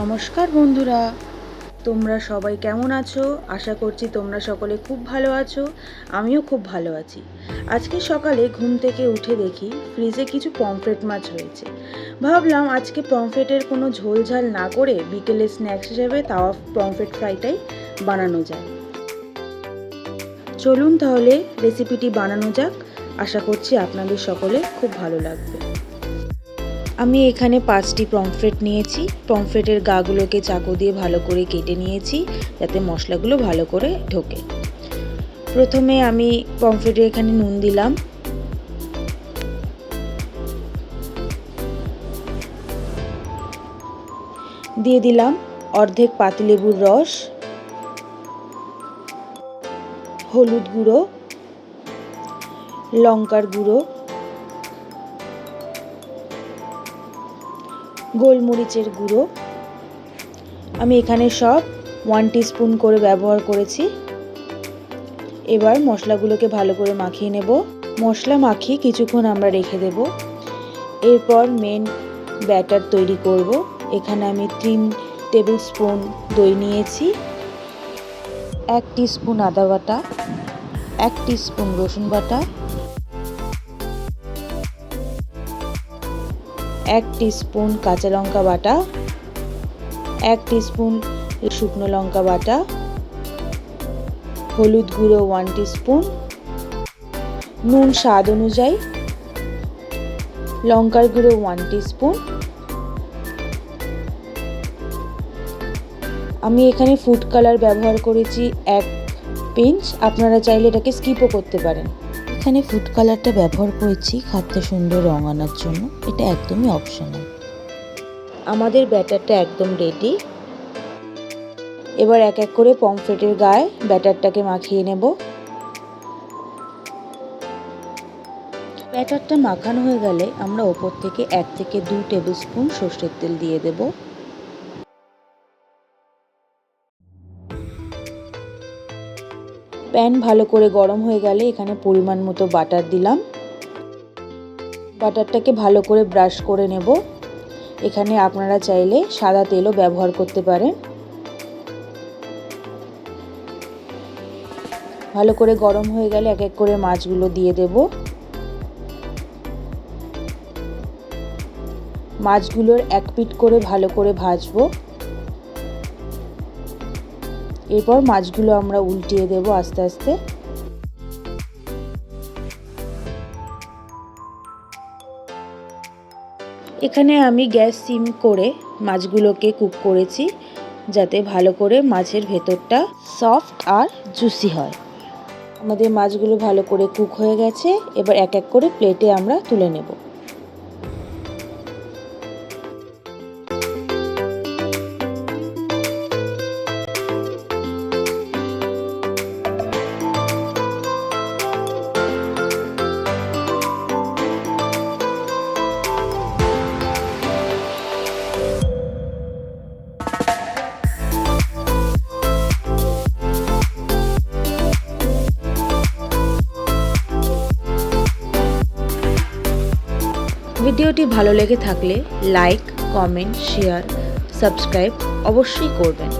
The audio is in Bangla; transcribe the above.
নমস্কার বন্ধুরা। তোমরা সবাই কেমন আছো? আশা করছি তোমরা সকলে খুব ভালো আছো। আমিও খুব ভালো আছি। আজকে সকালে ঘুম থেকে উঠে দেখি ফ্রিজে কিছু পমফ্রেট মাছ হয়েছে ভাবলাম আজকে পমফ্রেটের কোনো ঝোলঝাল না করে বিকেলে স্ন্যাক্স হিসেবে তাওয়া পমফ্রেট ফ্রাইটাই বানানো যায়। চলুন তাহলে রেসিপিটি বানানো যাক। আশা করছি আপনাদের সকলে খুব ভালো লাগবে। আমি এখানে পাঁচটি পমফ্রেট নিয়েছি। পমফ্রেটের গাগুলোকে চাকু দিয়ে ভালো করে কেটে নিয়েছি, যাতে মশলাগুলো ভালো করে ঢোকে। প্রথমে আমি পমফ্রেটে এখানে নুন দিলাম। দিয়ে দিলাম অর্ধেক পাতিলেবুর রস, হলুদ গুঁড়ো, লঙ্কার গুঁড়ো গোলমরিচের গুঁড়ো। আমি এখানে সব ওয়ান স্পুন করে ব্যবহার করেছি। এবার মশলাগুলোকে ভালো করে মাখিয়ে নেব। মশলা মাখিয়ে কিছুক্ষণ আমরা রেখে দেব। এরপর মেন ব্যাটার তৈরি করব। এখানে আমি তিন টেবিল স্পুন দই নিয়েছি। এক স্পুন আদা বাটা, এক স্পুন রসুন বাটা এক স্পুন কাঁচা লঙ্কা বাটা, এক স্পুন শুকনো লঙ্কা বাটা, হলুদ গুঁড়ো ওয়ান স্পুন নুন স্বাদ অনুযায়ী, লঙ্কার গুঁড়ো ওয়ান স্পুন আমি এখানে ফুড কালার ব্যবহার করেছি এক পিঞ্চ আপনারা চাইলে এটাকে স্কিপও করতে পারেন। এখানে ফুড কালারটা ব্যবহার করেছি খাদ্যে সুন্দর রং আনার জন্য। এটা একদমই অপশনাল আমাদের ব্যাটারটা একদম রেডি এবার এক এক করে পমফ্রেটের গায়ে ব্যাটারটাকে মাখিয়ে নেব। ব্যাটারটা মাখানো হয়ে গেলে আমরা ওপর থেকে এক থেকে দু টেবিল স্পুন সর্ষের তেল দিয়ে দেবো। প্যান ভালো করে গরম হয়ে গেলে এখানে পরিমাণ মতো বাটার দিলাম। বাটারটাকে ভালো করে ব্রাশ করে নেব। এখানে আপনারা চাইলে সাদা তেলও ব্যবহার করতে পারেন। ভালো করে গরম হয়ে গেলে এক এক করে মাছগুলো দিয়ে দেব। মাছগুলোর এক পিট করে ভালো করে ভাজবো। এরপর মাছগুলো আমরা উল্টিয়ে দেব আস্তে আস্তে। এখানে আমি গ্যাস সিম করে মাছগুলোকে কুক করেছি, যাতে ভালো করে মাছের ভেতরটা সফট আর জুসি হয়। আমাদের মাছগুলো ভালো করে কুক হয়ে গেছে, এবার এক এক করে প্লেটে আমরা তুলে নেব। ভিডিওটি ভালো লেগে থাকলে লাইক কমেন্ট শেয়ার সাবস্ক্রাইব অবশ্যই করবেন।